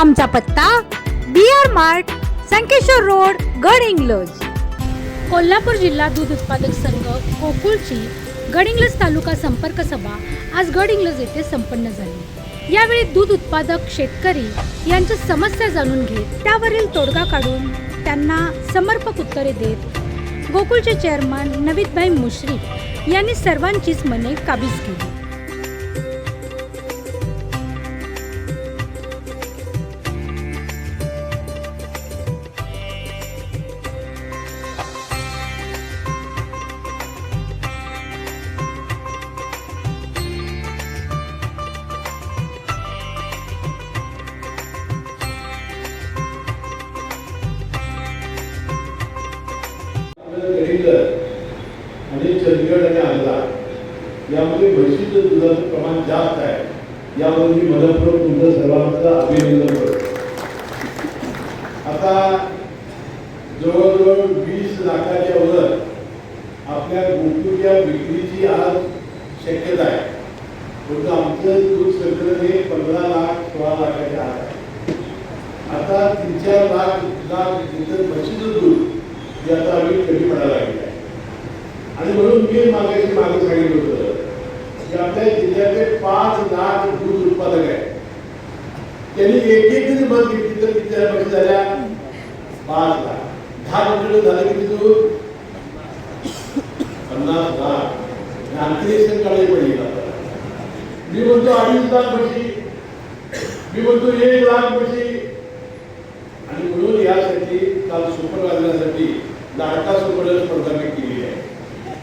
आमचा पत्ता B R mart Sankeshwar road Gadhinglaj. Kolhapur जिल्हा दूध उत्पादक संघ गोकुळची गडिंग्लज तालुका संपर्क सभा आज गडिंग्लज येथे संपन्न झाली. यावेळी दूध उत्पादक शेतकरी यांच्या समस्या जाणून घेत त्यावरील तोडगा काढून त्यांना समर्पक उत्तरे देत गोकुळचे चेअरमन नवीदभाई मुश्रीफ यांनी सर्वांचीच मने काबीज केली. आणि चंदगड आणि आग्रा यामध्ये म्हशीचं दुधाचं प्रमाण जास्त आहे. यामध्ये मी मनपूर्वक तुमचं सर्वांचं अभिनंदन करतो. आता जवळजवळ वीस लाखाच्या वर आपल्या गोकुळच्या विक्रीची आज शक्यता आहे. परंतु आमचं दूध संकलन हे पंधरा लाख सोळा लाखाच्या आत आहे. आता तीन चार लाख लाख लिटर म्हशीचं दूध याचा आम्ही कमी पडायला लागले आहे. आणि म्हणून मी मागायची मागे सांगितलं होतं. की आपल्या जिल्ह्यातले पाच लाख दूध उत्पादक आहेत. त्यांनी एक एक जरी मत घेतली तर किती झाल्या झाल्या? पाच लाख. दहा लिटर झालं किती दूध? पन्नास लाख. आणखी काढायला पडली मी म्हणतो अडीच लाख म्हशी मी म्हणतो एक लाख म्हशी आणि म्हणून यासाठी काल सुपर वाजण्यासाठी लाडका सुपर स्पर्धा मी केली आहे.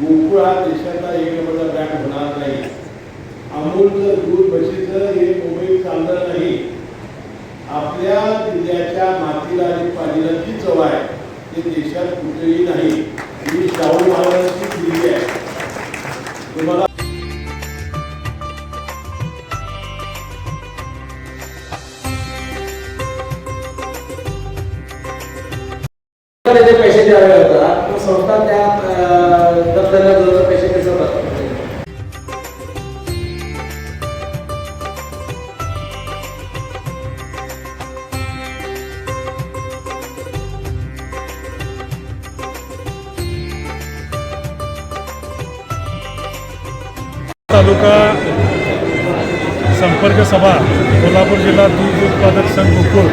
गोकुळ हा देशाचा एक नंबरचा ब्रँड होणार नाही. अमूलचं दूध बशीचं हे मुंबईत चालणार नाही आपल्या जिल्ह्याच्या मातीला आणि पाणीला जी चव आहे ते देशात कुठेही नाही. ही शाहू महाराजांची दिली आहे. तुम्हाला पैसे द्यावे लागतात. संस्था त्या तालुका संपर्क सभा कोल्हापूर जिल्हा दूध उत्पादक संघ गोकुळ.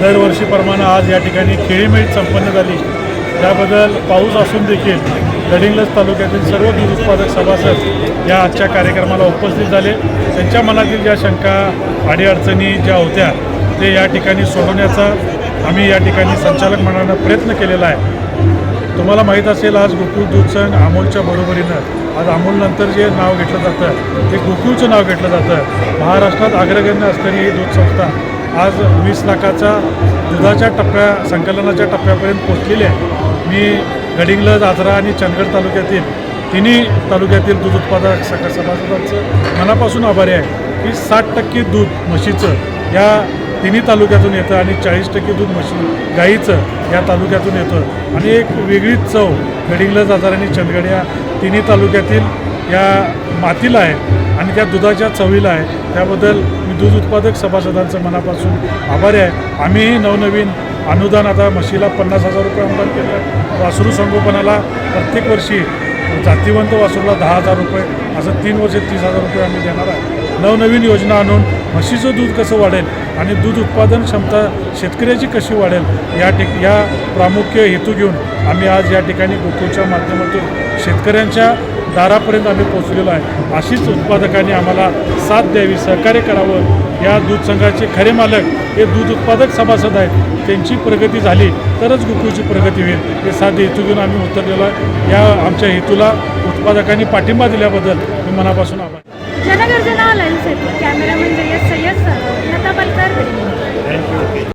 दरवर्षीप्रमाणे आज या ठिकाणी खेळीमेळी संपन्न झाली. त्याबद्दल पाऊस असून देखील गडिंग्लज तालुक्यातील सर्व दूध उत्पादक सभासद या आजच्या कार्यक्रमाला उपस्थित झाले. त्यांच्या मनातील ज्या शंका अडीअडचणी ज्या होत्या ते या ठिकाणी सोडवण्याचा आम्ही या ठिकाणी संचालक मंडळानं प्रयत्न केलेला आहे. तुम्हाला माहीत असेल आज गोकुळ दूध संघ अमोलच्या बरोबरीनं आज अमोलनंतर जे नाव घेतलं जातं ते गोकुळचं नाव घेतलं जातं. महाराष्ट्रात अग्रगण्य असणारी ही दूध संस्था आज वीस लाखाचा दुधाच्या टप्प्या संकलनाच्या टप्प्यापर्यंत पोचलेली आहे. मी गडिंगलज आजरा आणि चंदगड तालुक्यातील तिन्ही तालुक्यातील दूध उत्पादक सका सभासदांचं मनापासून आभारी आहे की साठ टक्के दूध म्हशीचं या तिन्ही तालुक्यातून येतं आणि चाळीस टक्के दूध म्हशी गाईचं या तालुक्यातून येतं. आणि एक वेगळीच चव गडिंगला जाजार आणि चंदगड या तिन्ही तालुक्यातील या मातीला आहे आणि त्या दुधाच्या चवीला आहे. त्याबद्दल मी दूध उत्पादक सभासदांचं मनापासून आभारी आहे. आम्हीही नवनवीन अनुदान आता म्हशीला पन्नास हजार रुपये अनुदान केलं आहे. वासरू संगोपनाला प्रत्येक वर्षी जातीवंत वासरूला दहा हजार रुपये असं तीन वर्ष तीस हजार रुपये आम्ही देणार आहे नवनवीन योजना आणून म्हशीचं दूध कसं वाढेल आणि दूध उत्पादन क्षमता शेतकऱ्याची कशी वाढेल या ठिक या प्रामुख्य हेतू घेऊन आम्ही आज या ठिकाणी गोकुळच्या माध्यमातून शेतकऱ्यांच्या दारापर्यंत आम्ही पोचलेलो आहे. अशीच उत्पादकांनी आम्हाला साथ द्यावी सहकार्य करावं. या दूध संघाचे खरे मालक हे दूध उत्पादक सभासद आहेत. त्यांची प्रगती झाली तरच गोकुळची प्रगती होईल. हे साधे हेतू घेऊन आम्ही उतरलेलो आहे. या आमच्या हेतूला उत्पादकांनी पाठिंबा दिल्याबद्दल मी मनापासून आभार जनगर्जना लाईव्हसाठी कॅमेरामन जय्यद सय्यद सर लता पलकर.